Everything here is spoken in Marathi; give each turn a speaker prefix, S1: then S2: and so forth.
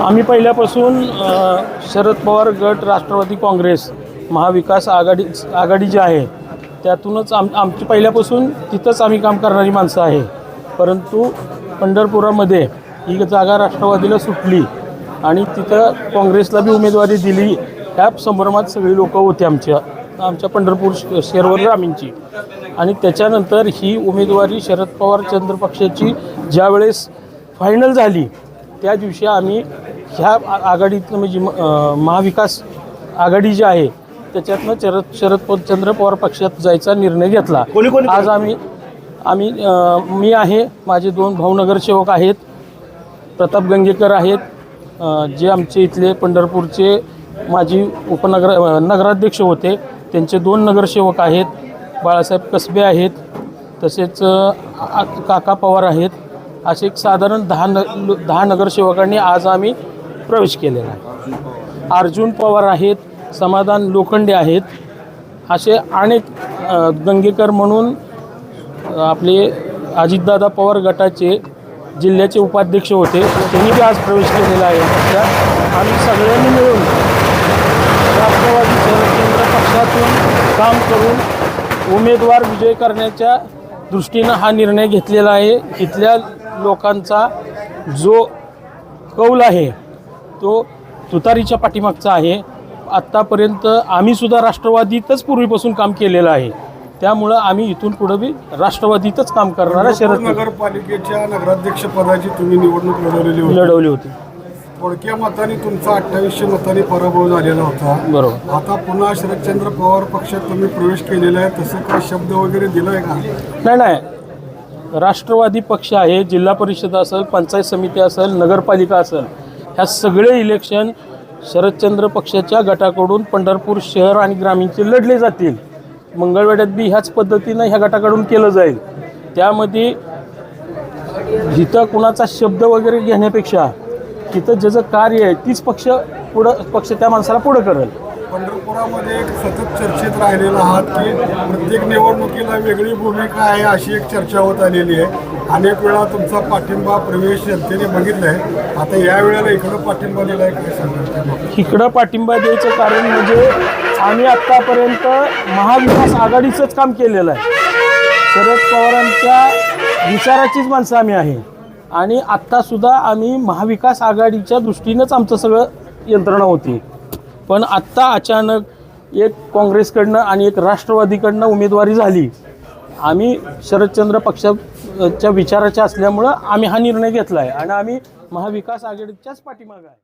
S1: आम्ही पहिल्यापासून शरद पवार गट राष्ट्रवादी काँग्रेस महाविकास आघाडी आघाडी जी आहे त्यातूनच आम आमची पहिल्यापासून तिथंच आम्ही काम करणारी माणसं आहे. परंतु पंढरपुरामध्ये ही जागा राष्ट्रवादीला सुटली आणि तिथं काँग्रेसला बी उमेदवारी दिली ह्या संभ्रमात सगळी लोकं होती आमच्या आमच्या पंढरपूर श- शेरवर रामींची आणि त्याच्यानंतर ही उमेदवारी शरद पवार चंद्रपक्षाची ज्यावेळेस फायनल झाली त्या दिवशी आम्ही ह्या आघाडीतनं म्हणजे महाविकास आघाडी जी आहे त्याच्यातनं शरद शरद चंद्र पवार पक्षात जायचा निर्णय घेतला. आज आम्ही आम्ही मी आहे माझे दोन भाऊ नगरसेवक आहेत प्रताप गंगेकर आहेत जे आमचे इथले पंढरपूरचे माजी उपनगर नगराध्यक्ष होते त्यांचे दोन नगरसेवक आहेत बाळासाहेब कसबे आहेत तसेच काका पवार आहेत असे एक साधारण दहा न दहा नगरसेवकांनी आज आम्ही प्रवेश केलेला आहे. अर्जुन पवार आहेत समाधान लोखंडे आहेत असे अनेक गंगेकर म्हणून आपले अजितदादा पवार गटाचे जिल्ह्याचे उपाध्यक्ष होते. त्यांनी बी आज प्रवेश केलेला आहे. पक्षात आम्ही सगळ्यांनी मिळून राष्ट्रवादी केंद्र पक्षातून काम करून उमेदवार विजय करण्याच्या दृष्टीनं हा निर्णय घेतलेला आहे. इथल्या लोकांचा जो कौल आहे तो तुतारीच्या पाठीमागचा आहे. आत्तापर्यंत आम्हीसुद्धा राष्ट्रवादीतच पूर्वीपासून काम केलेलं आहे. त्यामुळं आम्ही इथून पुढं बी राष्ट्रवादीतच काम करणारा शरद
S2: नगरपालिकेच्या नगराध्यक्ष पदाची तुम्ही निवडणूक लढवलेली
S1: लढवली होती.
S2: थोडक्या मताने तुमचा अठ्ठावीसशे मताने पराभव झालेला होता.
S1: बरोबर.
S2: आता पुन्हा शरदचंद्र पवार पक्षात तुम्ही प्रवेश केलेला आहे तसं काय शब्द वगैरे दिलाय का?
S1: नाही नाही. राष्ट्रवादी पक्ष आहे जिल्हा परिषद असेल पंचायत समिती असेल नगरपालिका असेल ह्या सगळे इलेक्शन शरदचंद्र पक्षाच्या गटाकडून पंढरपूर शहर आणि ग्रामीणचे लढले जातील. मंगळवेड्यात बी ह्याच पद्धतीनं ह्या गटाकडून केलं जाईल. त्यामध्ये जिथं कुणाचा शब्द वगैरे घेण्यापेक्षा तिथं ज्याचं कार्य आहे तीच पक्ष पुढं पक्ष त्या माणसाला पुढं करेल.
S2: पंढरपुरामध्ये एक सतत चर्चेत राहिलेला आहात की प्रत्येक निवडणुकीला वेगळी भूमिका आहे अशी एक चर्चा होत आलेली आहे. अनेक वेळा तुमचा पाठिंबा प्रवेश जनतेने आहे आता या वेळेला इकडं पाठिंबा दिलाय काय
S1: इकडं पाठिंबा द्यायचं कारण म्हणजे आम्ही आत्तापर्यंत महाविकास आघाडीचंच काम केलेलं आहे. शरद पवारांच्या विचाराचीच माणसं आम्ही आहे. आणि आत्तासुद्धा आम्ही महाविकास आघाडीच्या दृष्टीनंच आमचं सगळं यंत्रणा होती. पण आत्ता अचानक एक काँग्रेसकडनं आणि एक राष्ट्रवादीकडनं उमेदवारी झाली. आम्ही शरदचंद्र पक्षाच्या विचाराच्या असल्यामुळं आम्ही हा निर्णय घेतला आहे आणि आम्ही महाविकास आघाडीच्याच पाठीमागं आहे.